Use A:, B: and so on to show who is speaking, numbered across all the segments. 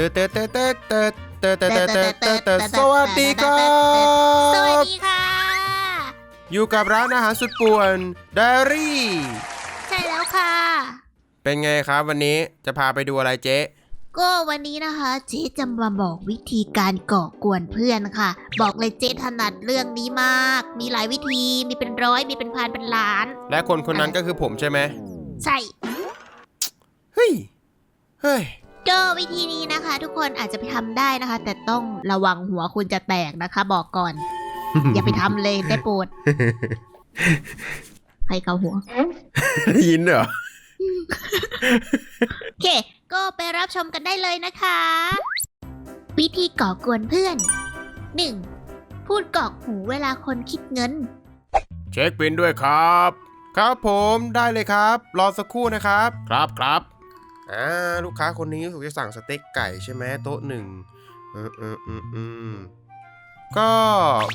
A: ตเตเตเตเตเตเตเตเตเตเตสวัสดีครั
B: สวัส
A: บ
B: ดีค่ะ
A: อยู่กับร้านอาหารสุดป่วนเดรี่
B: ใช่แล้วค่ะ
A: เป็นไงครับวันนี้จะพาไปดูอะไรเจ๊
B: ก็วันนี้นะคะ เจ๊จะมาบอกวิธีการก่อกวนเพื่อนค่ะ บอกเลยเจ๊ถนัดเรื่องนี้มาก มีหลายวิธีมีเป็นร้อยมีเป็นพันเป็นล้าน
A: และคนคนนั้นก็คือผมใช่ไหม
B: ใช่
A: เฮ้ย เฮ้ย
B: ก็วิธีนี้นะคะ ทุกคนอาจจะไปทำได้นะคะ แต่ต้องระวังหัวคุณจะแตกนะคะ บอกก่อน อย่าไปทำเลยได้โปรดใครเกาหัว
A: ได้ยินเหรอ
B: โอเค ก็ไปรับชมกันได้เลยนะคะ วิธีก่อกวนเพื่อน 1. พูดกรอกหูเวลาคนคิดเงิน
A: เช็คบินด้วยครับ ครับผมได้เลยครับ รอสักครู่นะครับ ครับครับ อ่าลูกค้าคนนี้รู้สึกจะสั่งสเต็กไก่ใช่ไหมโต๊ะหนึ่งอืมอืมอืมอืมก็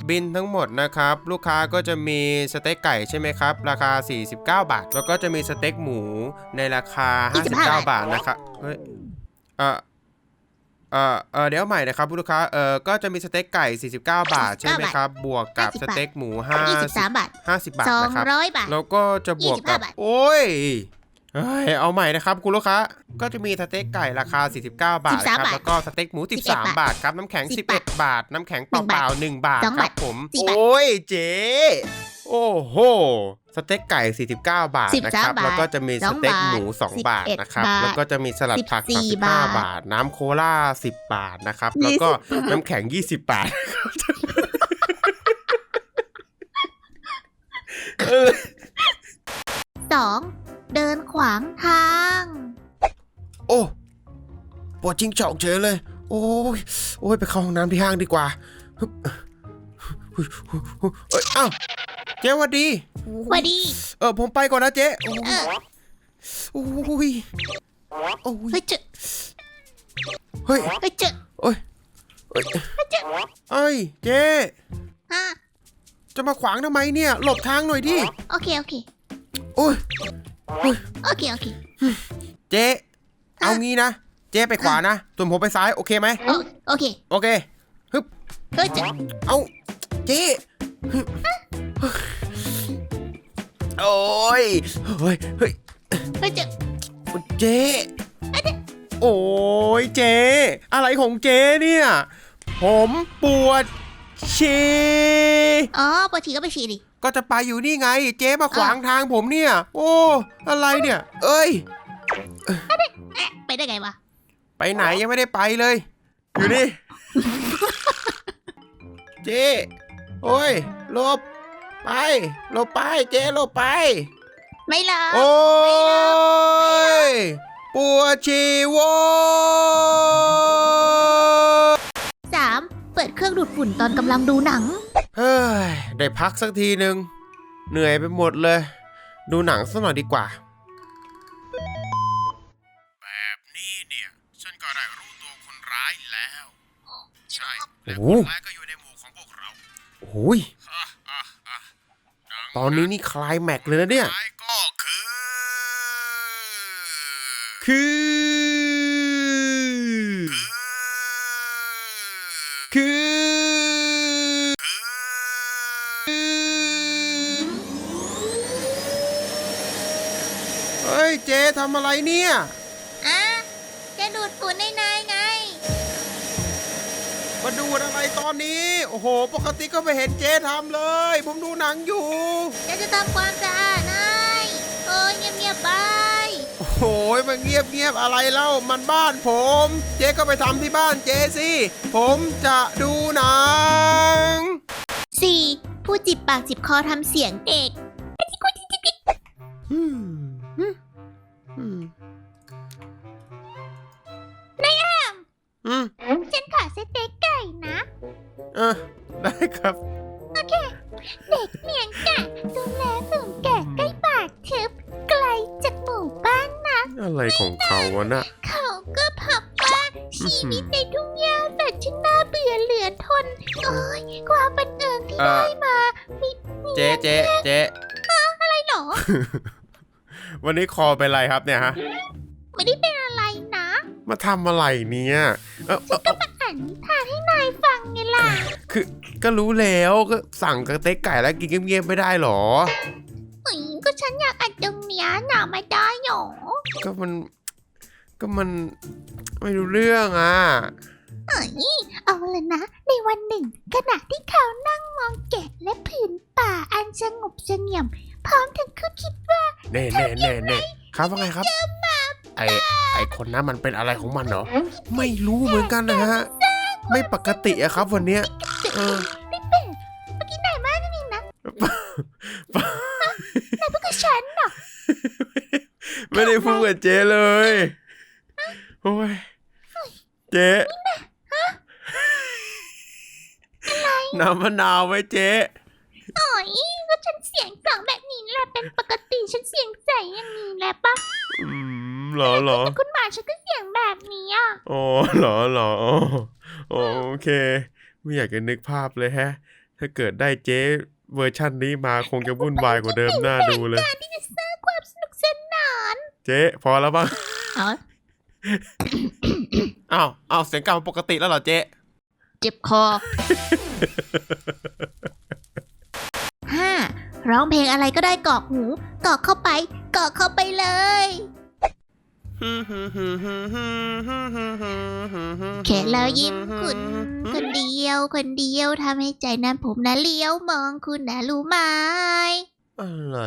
A: บินทั้งหมดนะครับ ลูกค้าก็จะมีสเต็กไก่ใช่ไหมครับ ราคา 49 บาท แล้วก็จะมีสเต็กหมูในราคา 59 บาทนะครับเฮ้ยเออเออเออเดี๋ยวใหม่นะครับลูกค้าเออก็จะมีสเต็กไก่ 49 บาทใช่ไหมครับ บวกกับ
B: 50
A: สเต็กหมู
B: 23 บาท
A: 50 50บาทนะครับ
B: 200บาท
A: แล้วก็จะบวกกับ
B: 25บาท
A: โอ้ย เฮ้ยเอาใหม่นะครับคุณลูกค้าก็จะมีสเต็กไก่ราคา 49 บาทครับ
B: 13
A: แล้วก็สเต็กหมู 13 บาทครับน้ำแข็ง
B: 10
A: 11 บาท น้ำแข็งเปล่าๆ1บาท
B: สอง
A: ครับา
B: ท
A: บผม
B: สี่บาท
A: โอ้ยเจ๊โอ้โหสเต็กไก่ 49 บาทนะครับ
B: 13บาท
A: แล้วก็จะมีสเต็กหมู
B: สอง
A: 2 บาท
B: บาท
A: นะครับ
B: 11บาท
A: แล้วก็จะมีสลัดผัก
B: 14
A: 35
B: บาท
A: บาท น้ำโคลา10 บาทนะครับแล้วก็น้ำแข็ง 20 บาทเออ
B: 2. เดินขวางทาง
A: โอ้ปวดจิงจอกเฉยเลย โอ้ยโอ้ยไปเข้าห้องน้ำที่ห้างดีกว่าฮึบเฮ้ยเอ้ยอ้าวเจ๊หวัดดี
B: สวัสดี
A: เออผมไปก่อนนะเจ๊โอ้
B: เออ
A: โอ้ยโอ้ย
B: เฮ้ยเจอ
A: เฮ้ย
B: เฮ้ยเจอ
A: โอ้ยเอ้ยเอ้ยเจ๊
B: ฮะ
A: จะมาขวางทำไมเนี่ย หลบทางหน่อยดิ
B: โอเคโอเค
A: โอ้ย
B: โอเค โอเค
A: เจ๊เอางี้นะ เจ๊ไปขวานะ ส่วนผมไปซ้าย โอเคไหม
B: โอโอเค
A: โอเค ฮึบ
B: เฮ้ยเจอ
A: เอาเจ๊โอ้ยเฮ้ย เฮ้ย
B: เฮ้ยเจอ
A: เจ๊โอ้ยเจ๊อะไรของเจ๊เนี่ย ผมปวดฉี่
B: อ๋อปวดฉี่ก็ไปฉี่ดิ
A: ก็จะไปอยู่นี่ไง เจ๊มาขวางทางผมเนี่ย โอ้ อะไรเนี่ย เอ้ย
B: เอ๊ะไปได้ไงวะ
A: ไปไหนยังไม่ได้ไปเลย อยู่นี่ เจ๊โอ้ยหลบไปหลบไป เจ๊หลบไป
B: ไม่เหรอ
A: โอ้ยปวดชีวะ
B: สาม เปิดเครื่องดูดฝุ่นตอนกำลังดูหนัง
A: เฮ้ย ได้พักสักทีหนึ่งเหนื่อยไปหมดเลย ดูหนังสักหน่อยดีกว่า แบบนี้เนี่ย ฉันก็ได้รู้ตัวคนร้ายแล้ว ใช่และคนร้ายก็อยู่ในหมู่ของพวกเราโอ้ยตอนนี้นี่คลายแม็กซ์เลยนะเนี่ยก็คือ คือคือ เฮ้ยเจ๊ทำอะไรเนี่ย
B: อะจะดูดฝุ่นในนายไง
A: มาดูอะไรตอนนี้ โอ้โห ปกติก็ไม่เห็นเจ๊ทำเลย ผมดูหนังอยู่
B: จะจะทำความสะอาดนายโอ้ยเงียบๆไป
A: โอ้โหมันเงียบเงียบๆอะไรเล่า มันบ้านผม เจ๊ก็ไปทำที่บ้านเจ๊สิ ผมจะดูหนัง
B: 4. ผู้จิบปากจิบคอทำเสียงเด็ก
A: อืม อืมอืม
B: นายแอม
A: อืม
B: ฉันขอสเต็กไก่นะ
A: เออ ได้ครับ
B: เด็กเลี้ยงแกะดูแลฝูงแกะใกล้ปากทึบไกลจากหมู่บ้านนะ
A: อะไรของเขาวะน่ะ
B: เขาก็พับว่าชีวิตในทุ่งหญ้าแต่ช่างน่าเบื่อเหลือทน โอ้ยความบันเอิญที่
A: เอ่อ
B: ได้มา มี
A: เจ๊เจ๊เจ๊
B: อะไรหรอ
A: วันนี้คอเป็นไรครับเนี่ยฮะ
B: ไม่ได้เป็นอะไรนะ
A: มาทำอะไรเนี่ยเออเออเออ
B: อ่านนิทานให้นายฟังไงล่ะ
A: คือก็รู้แล้วก็สั่งกระเต๊กไก่แล้วกินเงียบๆไม่ได้หรอ
B: อืมก็ฉันอยากอ่านตรงเนี้ยหนาไม่ได้หรอ
A: ก็มัน ก็มันไม่รู้เรื่องอะ
B: เอ้ยเอาเลยนะ ในวันหนึ่ง ขณะที่เขานั่งมองแกะและผืนป่าอันสงบเสงี่ยม พร้อมทั้งคุดคิดว่า
A: เน่เน่เน่เน่ครับว่าไงครับ ไอไอคนนั้นมันเป็นอะไรของมันเหรอ ไม่รู้เหมือนกันนะฮะ ไม่ปกติอะครับวันเนี้ยเออ
B: ไม่เป็นเมื่อกี้นายมากนี่นะนายพูดกับฉันเหรอ
A: ไม่ได้พูดกับเจ๊เลย โอ้ย เจ๊น้ำมะนาวไหมเจ๊
B: โอ้ยก็ฉันเสียงสั่งแบบนี้แหละเป็นปกติฉันเสียงใสอย่างนี้แหละปะ
A: อืมเหรอเหรอ
B: แต่คุณหมาฉันก็เสียงแบบนี้อะ
A: อ๋อเหรอเหรออ๋ออ๋อโอเค ไม่อยากจะนึกภาพเลยแฮะ ถ้าเกิดได้เจ๊เวอร์ชั่นนี้มาคงจะวุ่นวายกว่าเดิมน่าดูเลย
B: การที่จะสร้างความสนุกสนาน
A: เจ๊พอแล้วบ้าง
B: อ๋อ
A: อ้าวอ้าวเสียงกลับมาปกติแล้วเหรอเจ๊
B: เจ็บคอห้า ร้องเพลงอะไรก็ได้กรอกหูกรอกเข้าไปกรอกเข้าไปเลย แค่เรายิ้มคุณคนเดียวคนเดียวทำให้ใจนั้นผมนะเลี้ยวมองคุณนะรู้ไหม
A: อะไร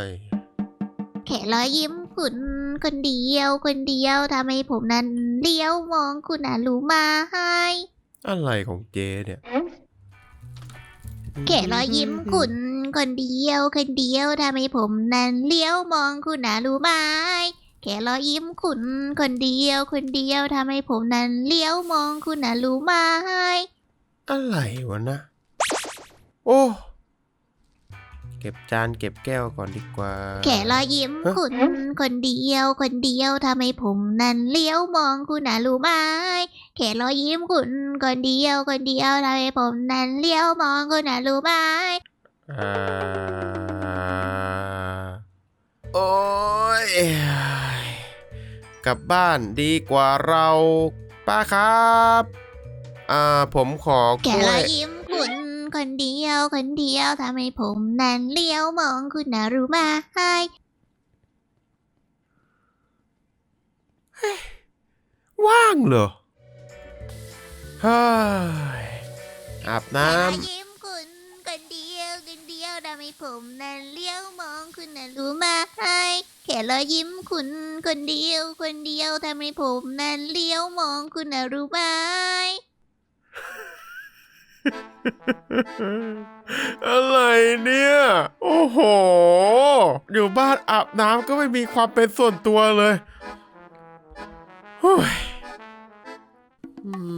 B: แค่รอยยิ้มคุณคนเดียว คนเดียวทำให้ผมนั้นเลี้ยวมองคุณนะรู้ไหม
A: อะไรของเจ๊เนี่ย
B: แค่รอยยิ้มคุณ คนเดียวคนเดียวทำให้ผมนั้นเลี้ยวมองคุณนะรู้ไหมแค่รอยยิ้มคุณคนเดียวคนเดียวทำให้ผมนั้นเลี้ยวมองคุณนะรู้ไหม
A: อะไรวะนะ โอ้ เก็บจานเก็บแก้วก่อนดีกว่า
B: แค่รอยยิ้มคุณคนเดียวคนเดียวทำให้ผมนั้นเลี้ยวมองคุณนะรู้ไหมแค่รอยยิ้มคุณคนเดียวคนเดียวทำให้ผมนั้นเลี้ยวมองคุณนะรู้ไหม
A: อ่า โอ้ยกลับบ้านดีกว่าเราป้าครับอ่าผมขอก
B: แค่
A: ล้
B: ร
A: ว
B: อย
A: ย
B: ยิ้มคุณคนเดียวคนเดียวทำให้ผมนั้นเลี้ยวมองคุณนะรู้ไหม
A: ว่างเหรอเฮ้ยอาบน้
B: แค่รอยยิ้มคุณ คนเดียว คนเดียวทำให้ ผมนั้นเลี้ยวมองคุณนะรู้ไหมแค่รอยยิ้มคุณคนเดียว คนเดียวทำให้ผมนั้นเลี้ยวมองคุณนะรู้ไหมำ
A: อะไรเนี่ย โอ้โห อยู่บ้านอาบน้ำก็ไม่มีความเป็นส่วนตัวเลยโอ้ยอืม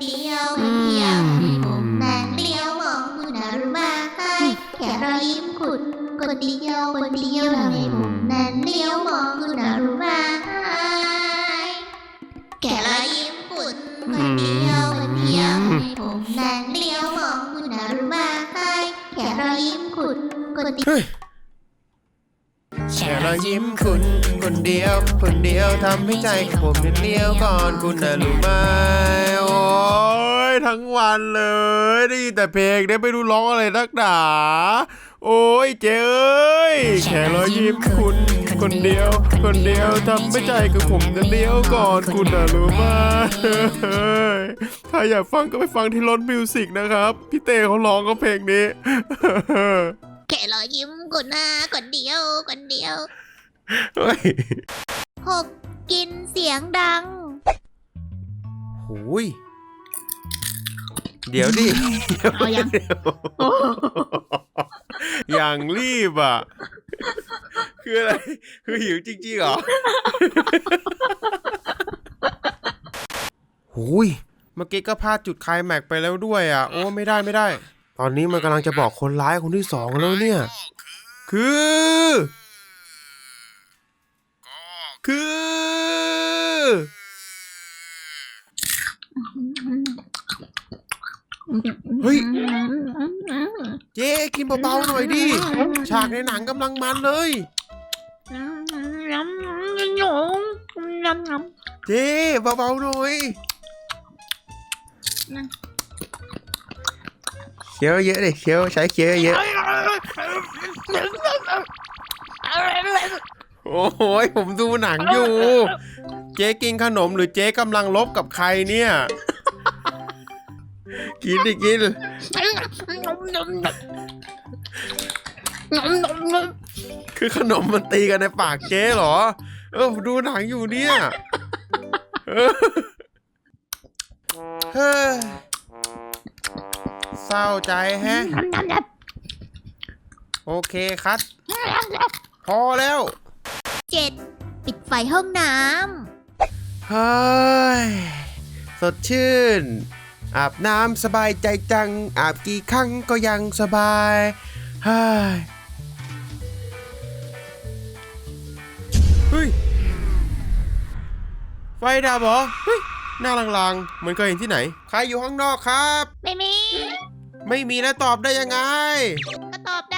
B: เดียวคนเดียวให้ผมนั้นเลี้ยวมองคุณนะรู้ไหมแค่รอยยิ้มคุณคนเดียวคนเดียวทำให้ผมนั้นเลี้ยวมองคุณนะรู้ไหมแค่รอยยิ้มคุณคนเดียวคนเดียวทำให้ผมนั้นเลี้ยวมองคุณนะรู้ไหมแค่รอยยิ้มคุณคนเดียว
A: แค่รอยยิ้มคุณ เดียว คนเดียวทำให้ใจของผมเนี่ยเลี้ยวก่อนคุณนะรู้ไหมโอ้ยทั้งวันเลยได้ยินแต่เพลงได้ไม่รู้ร้องอะไรนักหนาโอ้ยเจ้ยแค่รอยยิ้มคุณ คนเดียว คนเดียวทำให้ใจของผมเนี่ยเลี้ยวก่อนคุณนะรู้ไหมถ้าอยากฟังก็ไปฟังที่รถมิวสิกนะครับ พี่เต้เขาร้องก็เพลงนี้
B: แค่รอยยิ้มคุณนะคนเดียวคนเดียว
A: เฮ้ย
B: หกกินเสียงดัง
A: หูยเดี๋ยวดิ
B: เอายัง
A: อย่างรีบอะ คืออะไร คือหิวจริงๆเหรอหูยเมื่อกี้ก็พลาดจุดไคลายแม็กซ์ไปแล้วด้วยอะ โอ้ไม่ได้ไม่ได้ ตอนนี้มันกำลังจะบอกคนร้ายคนที่สองแล้วเนี่ย คือ คือ เฮ้ย เจ๊กินเบาๆหน่อยดิ ฉากในหนังกำลังมันเลย
B: แล้วยำย
A: เจ๊เบาๆหน่อย
B: นะ
A: เคี้ยวเยอะดิเคี้ยวใช้เคี้ยวเยอะ โอ้โหยผมดูหนังอยู่ เจ๊กินขนมหรือเจ๊กำลังลบกับใครเนี่ย กินดิกิน คือขนมมันตีกันในปากเจ๊เหรอ เออดูหนังอยู่เนี่ยเออเฮ้ยเศร้าใจแฮะ โอเคครับ พอแล้วำ
B: เจ็ดปิดไฟห้องน้
A: เฮ้ยสดชื่น อาบน้ำสบายใจจัง อาบกี่ครั้งก็ยังสบายเฮ้ยเฮ้ย ไฟดับเหรอเฮ้ยหน้าลางๆเหมือนเคยเห็นที่ไหน ใครอยู่ข้างนอกครับำ
B: ไม่มี
A: ไม่มีแล้วตอบได้ยังไง
B: ก็ตอบได้อะ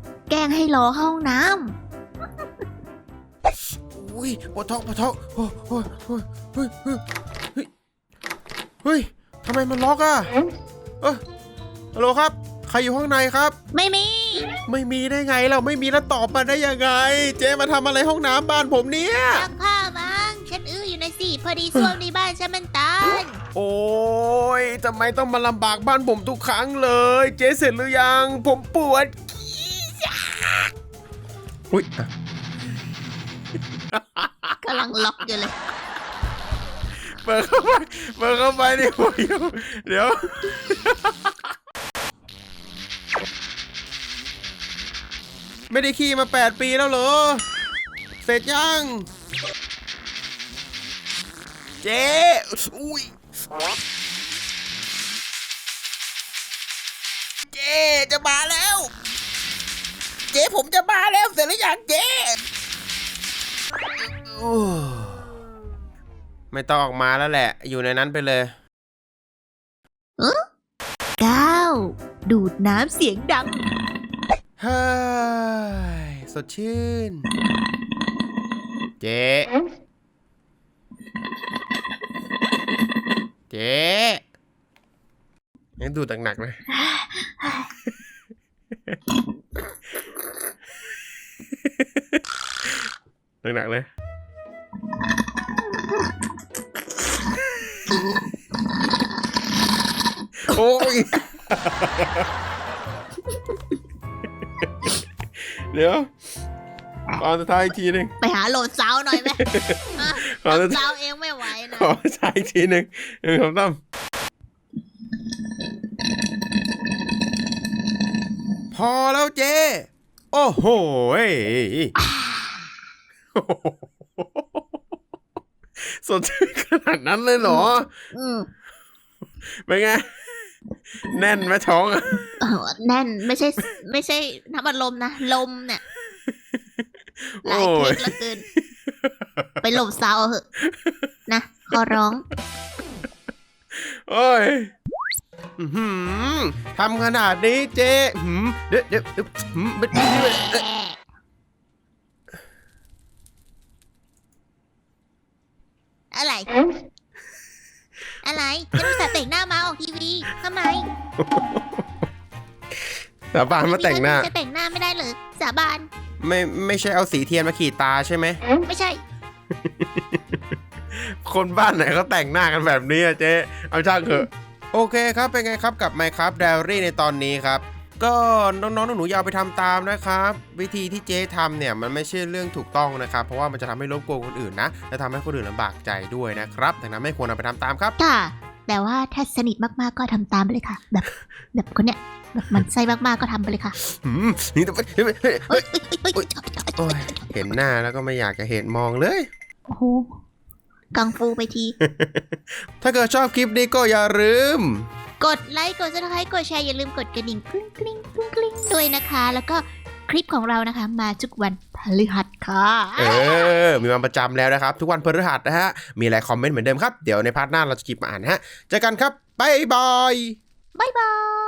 B: แกล้งให้รอเข้าห้องน้
A: อุ้ยปวดท้องปวดท้องโอ้โหเฮ้ยเฮ้ยเฮ้ยเฮ้ยทำไมมันล็อกอะเออฮัลโหลครับ ใครอยู่ข้างในครับำ
B: ไม่มี
A: ไม่มีได้ไงเราไม่มีแล้วตอบมาได้ยังไง เจ๊มาทำอะไรห้องน้ำบ้านผมเนี่ย
B: ซักผ้ามั้งฉันอื้ออยู่ในสี่พอดีส้วมในบ้านฉันมันตัน
A: โอ้ยทำไมต้องมาลำบากบ้านผมทุกครั้งเลย เจ๊เสร็จหรือยัง ผมปวด อุ้ยอะ
B: กำลังล็อกอยู่เลย
A: เปิดเข้าไปเปิดเข้าไปดิโอ้ยเดี๋ยว ไม่ได้ขี่มา 8 ปีแล้วเหรอ เสร็จยัง เจ๊อุ้ยเจ๊จะมาแล้ว เจ๊ผมจะมาแล้วเสร็จหรือยังเจ๊โอ้ไม่ต้องออกมาแล้วแหละ อยู่ในนั้นไปเลย
B: เก้าดูดน้ำเสียงดัง
A: เฮ้ยสดชื่น เจ๊เจ๊ยังดูหนักๆเลย หนักๆเลยโอ้ยเดี๋ยวขอสุดท้ายอีกทีหนึ่ง
B: ไปหาโหลดซาวหน่อยไหมอะ
A: ขอสุด
B: ซาวเองไม่ไหวนะ
A: ขอสุดท้ายอีกทีหนึ่งหนึ่งสองสามพอแล้วเจ๊ โอ้โหยสดชื่นขนาดนั้นเลยเหรอ
B: อืม
A: เป็นไง แน่นไหมท้องอะ
B: เออแน่นไม่ใช่ ไม่ใช่น้ำอัดลมนะ ลมเนี่ยหลาย
A: โอ้
B: เท
A: ย
B: คเหลือเกิน ไปหลบซาวเหอะ นะ ขอร้อง
A: โอ้ย อื้อหือทำขนาดนี้เจ๊หืมเดี๋ยวเดี๋ยวเดี๋ยวหืมเดี๋ยวเดี๋ยวเดี๋ยว
B: อะไร อะไรฉันอุตส่าห์แต่งหน้ามาออกทีวีทำไม
A: สาบานมาแต่งหน้า
B: จะแต่งหน้าไม่ได้เลยสาบาน
A: ไม่ไม่ใช่เอาสีเทียนมาขีดตาใช่ไหม
B: ไม่ใช่
A: คนบ้านไหนเขาแต่งหน้ากันแบบนี้อะเจ๊เอาช่างเถอะ โอเคครับเป็นไงครับกับ Minecraft Diary ในตอนนี้ครับ ก็น้องๆหนูๆอย่าเอาไปทำตามนะครับ วิธีที่เจ๊ทำเนี่ยมันไม่ใช่เรื่องถูกต้องนะครับ เพราะว่ามันจะทำให้รบกวนคนอื่นนะ และทำให้คนอื่นลำบากใจด้วยนะครับดังนั้นไม่ควรเอาไปทำตามครับ
B: ค่ะ แต่ว่าถ้าสนิทมากๆก็ทำตามไปเลยค่ะ แบบแบบคนเนี้ยแบบมันไส้มากๆก็ทำไปเลยค่ะ
A: หืมนี่ต้องไปเฮ้ยเฮ้ยเฮ้
B: เฮ้
A: ย
B: ยเฮ้ยเฮ้ย
A: โอ๊ยโอ้ยเห็นหน้าแล้วก็ไม่อยากจะเห็นมองเลย
B: โอ้โห กังฟูไปที
A: ถ้าเกิดชอบคลิปนี้ก็อย่าลืม
B: กดไลค์ กดซับสไครต์กดแชร์ อย่าลืมกดกระดิ่งกริ๊งกริ๊งกริ๊งกริ๊งด้วยนะคะ แล้วก็คลิปของเรานะคะ มาทุกวันพฤหัสค่ะ
A: เออ มีวันประจำแล้วนะครับ ทุกวันพฤหัสนะฮะ มีอะไรคอมเมนต์เหมือนเดิมครับ เดี๋ยวในพาร์ทหน้าเราจะกิบมาอ่านฮะ เจอกันครับบ๊ายบาย
B: บ๊ายบาย